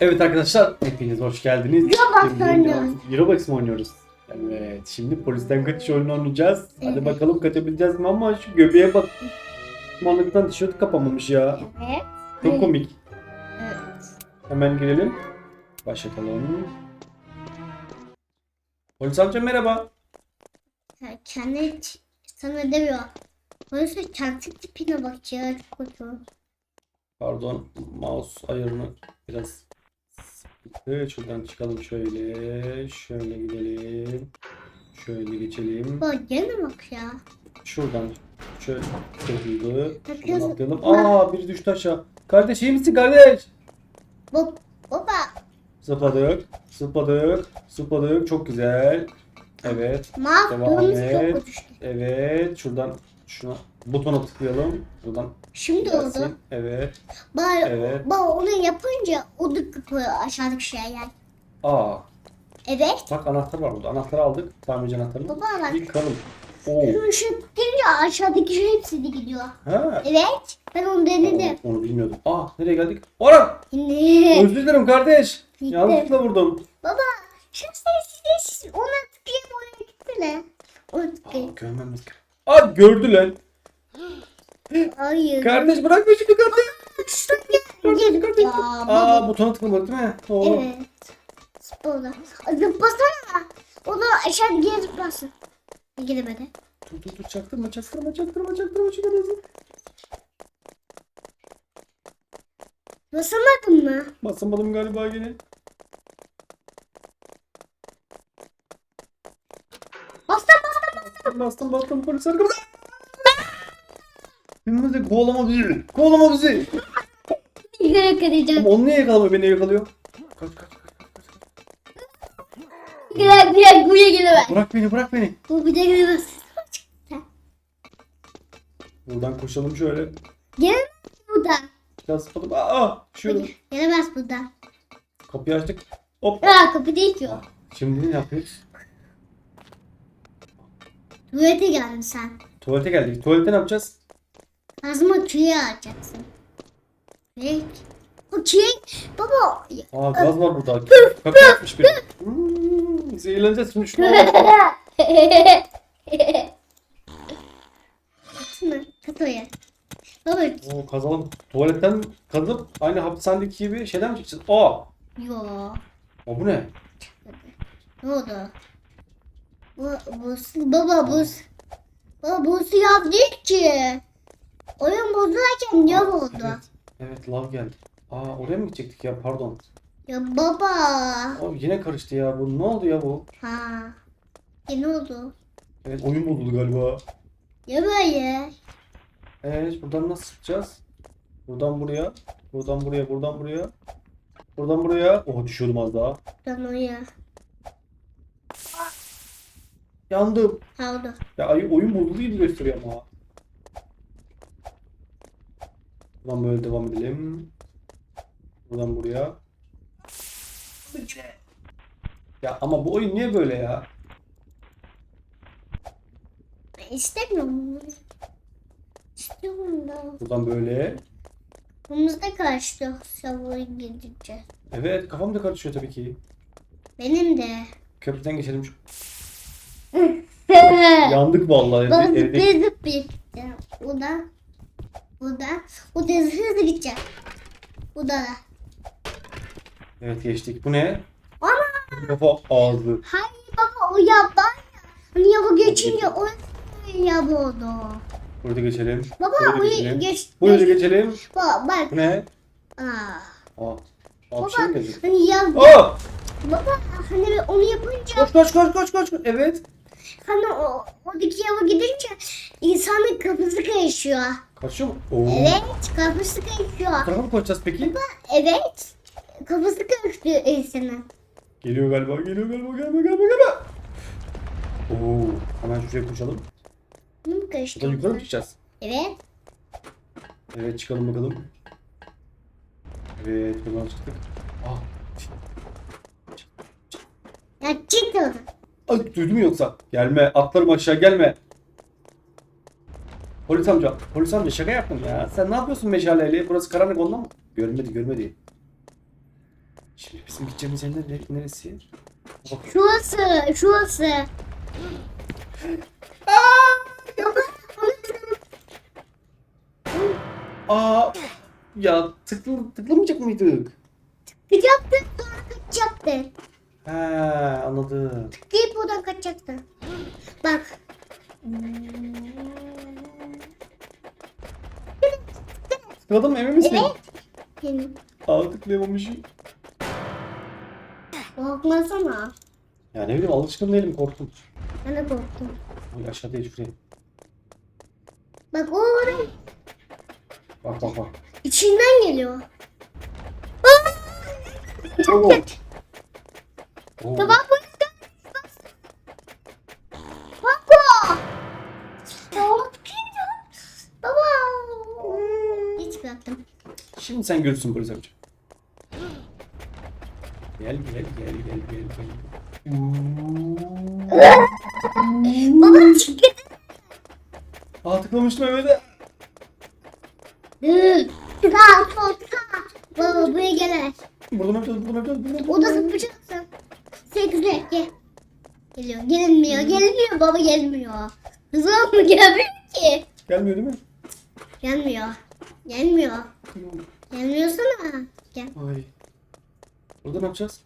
Evet arkadaşlar hepiniz hoş geldiniz. Roblox oynuyoruz. Roblox oynuyoruz? Evet şimdi polisten kaçış oyunu oynayacağız. Hadi Evet. bakalım kaçabileceğiz mi ama şu göbeğe bak. Manlıktan tişört kapamamış ya. Evet. Çok komik. Evet. Hemen girelim. Başlatalım. Polis amca merhaba. Ya kendi sana demiyor. Oysa kendi tipine bak ya. Çok kötü. Pardon mouse ayarını biraz sıkıntı. Şuradan çıkalım şöyle. Şöyle gidelim. Şöyle geçelim. Bak gene bak ya. Şuradan şöyle. Bakın. Şuradan atlayalım. Aa biri düştü aşağı. Kardeş iyi misin kardeş? Baba. Zıpladık. Zıpladık. Zıpladık. Çok güzel. Evet. Et. çok düştü. Evet. Şuradan şuna butona tıklayalım. Buradan Şimdi gelsin. oldu. Evet. Bak, Evet. bak onu yapınca o da kapı aşağıdaki şey yani. Aa. Evet. Bak anahtar var burada. Anahtarı aldık. Tamirci anahtarını. Baba bak. Yıkalım. Oo. Şu gelince aşağıdaki şey hepsi de gidiyor. Ha. Evet. Ben onu denedim. Onu bilmiyordum. Aa nereye geldik? Orhan! Yine. Özür dilerim kardeş. Gitti. Yanlışlıkla vurdum. Baba şu sessiz sessiz ona tıklayıp oraya gitsene. Ona Aa, tıklayıp. görmemiz gerek. Aa gördü lan. Hayır. Kardeş bırak beni kardeş. Gel. Ya Aa butona tıklamadık değil mi? Doğru. Evet. Zıpla. Zıplasana. O da aşağı geri zıplasın. Gidemedi. Dur dur dur çaktırma çaktırma çaktırma çaktırma şuradan hızlı. Basamadın mı? Basamadım galiba yine. Bastım bastım. Bastım polis arkamda. Birbirimize kovalama bizi. Kovalama bizi. Yukarı yakalayacağım. Ama onu niye yakalamıyor beni yakalıyor? Kaç kaç kaç. Güzel güzel buraya gelemez. Bırak beni bırak beni. Bu de gelemez. Buradan koşalım şöyle. Gelemez burada. Biraz zıpladım. Aa düşüyorum. Gelemez burada. Kapıyı açtık. Hop. Aa kapı değil ki o. Şimdi ne yapıyoruz? Tuvalete geldin sen. Tuvalete geldik. Tuvalete ne yapacağız? Ağzıma küreği alacaksın. Kürek. O kürek. Baba. Aa gaz var burada. Kapı yapmış biri. Hmm, zehirleneceğiz şimdi şunu. Kaçma. Kat oraya. Baba. Oo kazalım. Tuvaletten kazıp aynı hapishanedeki gibi şeyden mi çıkacağız? Aa. Yo. Aa bu ne? Ne oldu? Bu, bu, baba bu, baba bu siyah değil ki. Oyun bozulurken yav oldu. Evet. Evet lav geldi. Aa oraya mı gidecektik ya pardon. Ya baba. Abi yine karıştı ya bu. Ne oldu ya bu? Ha. Ya ne oldu? Evet oyun bozuldu galiba. Ya böyle. Evet buradan nasıl çıkacağız? Buradan buraya. Buradan buraya. Buradan buraya. Buradan buraya. Oha düşüyordum az daha. Ben oraya. Yandım. Ha oldu. Ya ay- oyun bozuldu gibi gösteriyor ama. Buradan böyle devam edelim. Buradan buraya. Ya ama bu oyun niye böyle ya? Ben istemiyorum. İstiyorum da. Buradan böyle. Kafamızda karıştı sabır gidince. Evet kafam da karışıyor tabii ki. Benim de. Köprüden geçelim. şu- Yandık vallahi. Baba Evde- zıplaya zıplaya. Ya, O da. Bu da. O da hızlı gidecek. Bu da. Evet geçtik. Bu ne? Ana. Kafa ağzı. Hayır baba o yaba. Hani yaba geçince o yaba oldu. Burada geçelim. Baba Böyle oraya geçelim. geç. Burada geç- geçelim. Baba bak. Bu ne? Aa. Aa. Aa Baba şey hani ya Aa! baba hani onu yapınca Koş koş koş koş koş. Evet. Hani o oradaki yaba gidince insanın kafası karışıyor. Kaçıyor mu? Oo. Evet kafası karışıyor. Tarafa mı koşacağız peki? Evet. Kafası karışıyor insanın. Geliyor galiba, geliyor galiba, gelme gelme gelme. Oo, hemen şuraya koşalım. Bunu mu Buradan karıştırdın? yukarı mı çıkacağız? Evet. Evet çıkalım bakalım. Evet buradan çıktık. Aa, Ya çık oradan. Ay, duydun mu yoksa? Gelme, atlarım aşağı gelme. Polis amca, polis amca şaka yaptım ya. Sen ne yapıyorsun meşaleyle? Burası karanlık ondan mı? Görmedi, görmedi. Şimdi bizim gideceğimiz yer nere- neresi? Bak. Şurası, şurası. Aa ya tıklı, tıklamayacak mıydık? Kaçacaktın sonra. He anladım. Deyip buradan kaçacaktın. Bak. Tıkladım mı, emin misin? Evet. Benim. Aa tıklayamamışım. Korkmasana. Ya ne bileyim alışkın değilim korktum. Ben de korktum. Ay aşağı değil şuraya. Bak o oraya Bak bak bak. içinden geliyor. Oo. Oo. Tamam bu yüzden. O. Bak Baba. Hiç bıraktım. Şimdi sen görürsün polis amca. Gel gel gel gel gel gel. Baba çıktı. Aa tıklamıştım evet. Tıka tıka. Baba buraya gelir. Buradan yapacağız buradan yapacağız buradan. O da. Sekizle gel. Geliyor. Gelmiyor. Gelmiyor. Baba gelmiyor. Hızlı mı gelmiyor ki? Gelmiyor değil mi? Gelmiyor. Gelmiyor. Gelmiyorsana. Gel. Ay. Burada ne yapacağız?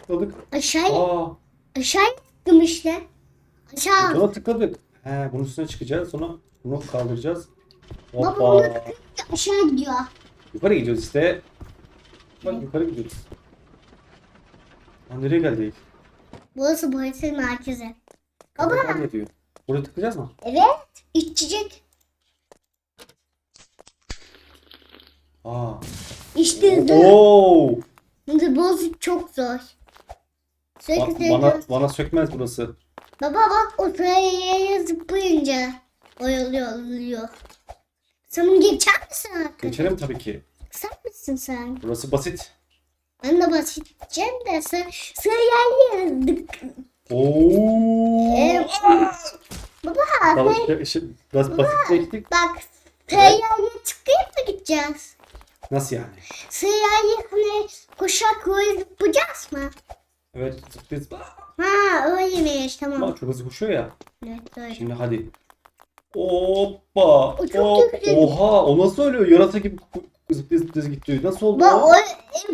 Tıkladık. Aşağıya. Aa. Aşağıya tıktım işte. Aşağı. Sonra tıkladık. He bunun üstüne çıkacağız sonra bunu kaldıracağız. Baba Hoppa. onu tıkınca aşağı gidiyor. Yukarı gidiyoruz işte. Bak yukarı gidiyoruz. Lan nereye geldik? Burası polisin merkezi. Baba. Ne diyor? Buraya tıklayacağız mı? Evet. İçecek. Aa. İşte hızlı. Oo. Burası çok zor. Ba- Sürekli bana sürekli- bana sökmez burası. Baba bak o sıraya zıplayınca oyalıyor oluyor. Sen geçer misin hakikaten? Geçerim tabii ki. Sen misin sen? Burası basit. Ben de basiteceğim de sen sıraya yazdık. Oo. Ee, baba Tamam, sen işte biraz basitleştik. bak sıraya çıkayım mı gideceğiz? Nasıl yani? Sıraya hani koşak koyup yapacağız mı? Evet zıplıyoruz. Ha öyleymiş tamam. Ama çok hızlı koşuyor ya. Evet öyle. Şimdi hadi. Hoppa. O çok hop. yüksek. Oha o nasıl ölüyor? Yarasa gibi zıplıyor zıplıyor gidiyor. Nasıl oldu? Bak o?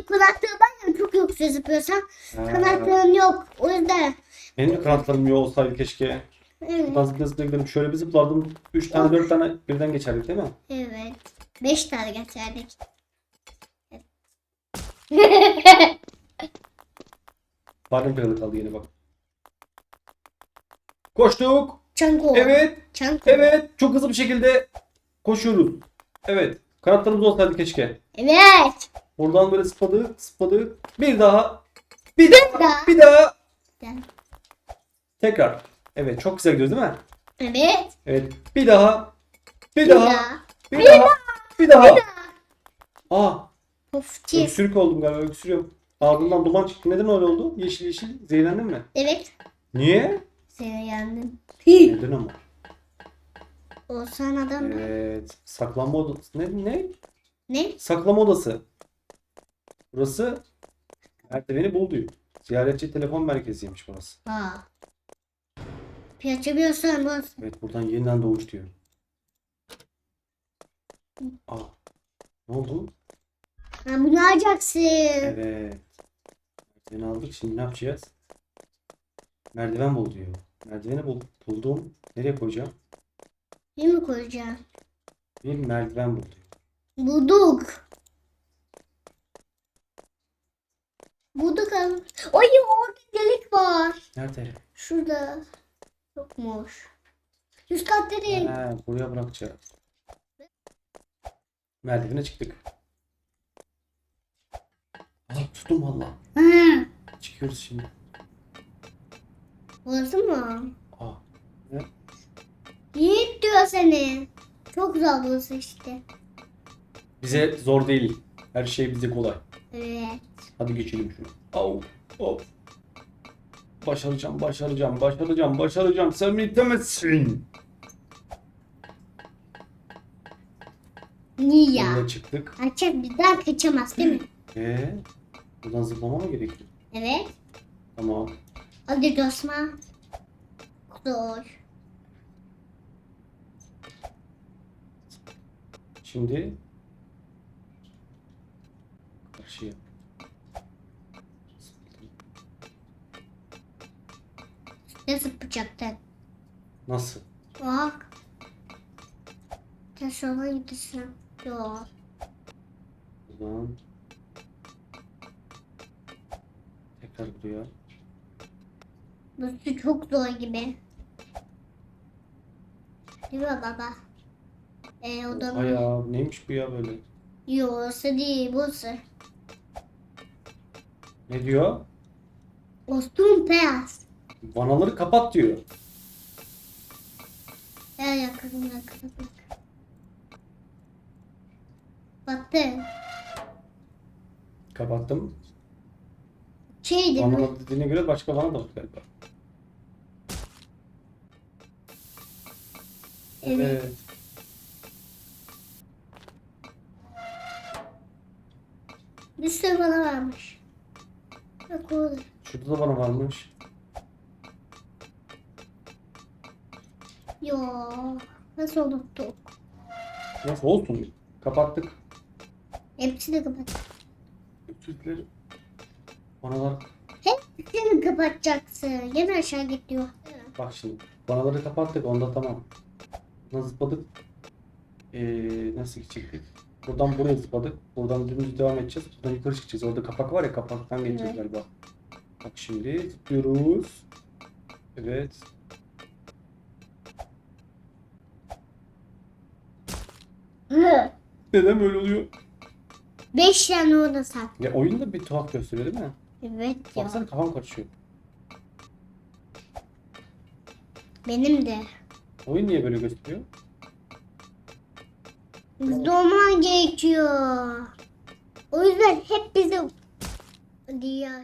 kulaklığı ben de çok yüksek zıplıyorsam Ha, kanatlarım yok. O yüzden. Benim de kanatlarım yok olsaydı keşke. Evet. Buradan zıplaya zıplaya gidelim. Şöyle bir zıplardım. 3 tane 4 tane birden geçerdik değil mi? Evet. Beş tane geçerdik. Badem kralı kaldı yine bak. Koştuk. Çanko. Evet. Çanko. Evet. Çok hızlı bir şekilde koşuyoruz. Evet. Kanatlarımız olsaydı keşke. Evet. Oradan böyle zıpladık, zıpladık. Bir daha. Bir daha. daha. Bir daha. Tekrar. Evet, çok güzel gidiyoruz değil mi? Evet. Evet. Bir daha. Bir, Bir daha. daha. Bir, daha. Bir daha. Aa, Of çiz. öksürük oldum galiba, öksürüyorum. Ağzımdan duman çıktı. Neden öyle oldu? Yeşil yeşil. Zehirlendin mi? Evet. Niye? Seni yendim. Neden ama? Olsan adam. Evet. Saklanma odası. Ne? Ne? Ne? Saklama odası. Burası merdiveni bul diyor. Ziyaretçi telefon merkeziymiş burası. Ha. Bir açabiliyorsan bas. Evet buradan yeniden doğuş diyor. Aa. Ne oldu? Ha bunu alacaksın. Evet. Merdiveni aldık. Şimdi ne yapacağız? Merdiven bul diyor. Merdiveni bul buldum. Nereye koyacağım? Ne mi koyacağım? Bir merdiven bul diyor. Bulduk. Bulduk abi. Ay orada delik var. Nerede? Şurada. Yokmuş. Yüz kat değil. Ha, buraya bırakacağız. Merdivene çıktık. Aa, tuttum valla. Çıkıyoruz şimdi. Burası mı? Aa. Ne? Yiğit diyor seni. Çok güzel burası işte. Bize zor değil. Her şey bize kolay. Evet. Hadi geçelim şunu. Au, au. Başaracağım, başaracağım, başaracağım, başaracağım. Sen beni itemezsin. Niye ya? Buraya çıktık. Açak bizden kaçamaz değil mi? Ee, buradan zıplama mı gerekiyor? Evet. Tamam. Hadi dostma. Zor. Şimdi karşıya. Ne zıplayacaktın? Nasıl? Bak. Sen sola gidiyorsun. Yok. Buradan tekrar buraya. Bu çok zor gibi. Değil mi baba? Ee, o da Ay ya neymiş bu ya böyle? Yok orası değil burası. Ne diyor? Ostum beyaz. Vanaları kapat diyor. Gel yakın yakın. Battı. Kapattım. Şey değil mi? Vanalar dediğine göre başka vana da var galiba. Evet. Evet. Bir sürü bana varmış. Bak orada. Şurada da vana varmış. Yo. Nasıl unuttuk? Neyse olsun. Kapattık. Hepsini kapat. Özür dilerim. Vanalar Hepsini kapatacaksın. Gene aşağı gidiyor. Bak şimdi vanaları kapattık onda tamam. Nasıl zıpladık? Ee, nasıl gidecektik? Buradan buraya zıpladık. Buradan dümdüz devam edeceğiz. Buradan yukarı çıkacağız. Orada kapak var ya kapaktan geçeceğiz Evet. galiba. Bak şimdi zıplıyoruz. Evet. Hı. Neden böyle oluyor? Beş tane orada sak. Ya oyun da bir tuhaf gösteriyor değil mi? Evet ya. Baksana kafam karışıyor. Benim de. Oyun niye böyle gösteriyor? Hızlı olman gerekiyor. O yüzden hep bize diyor.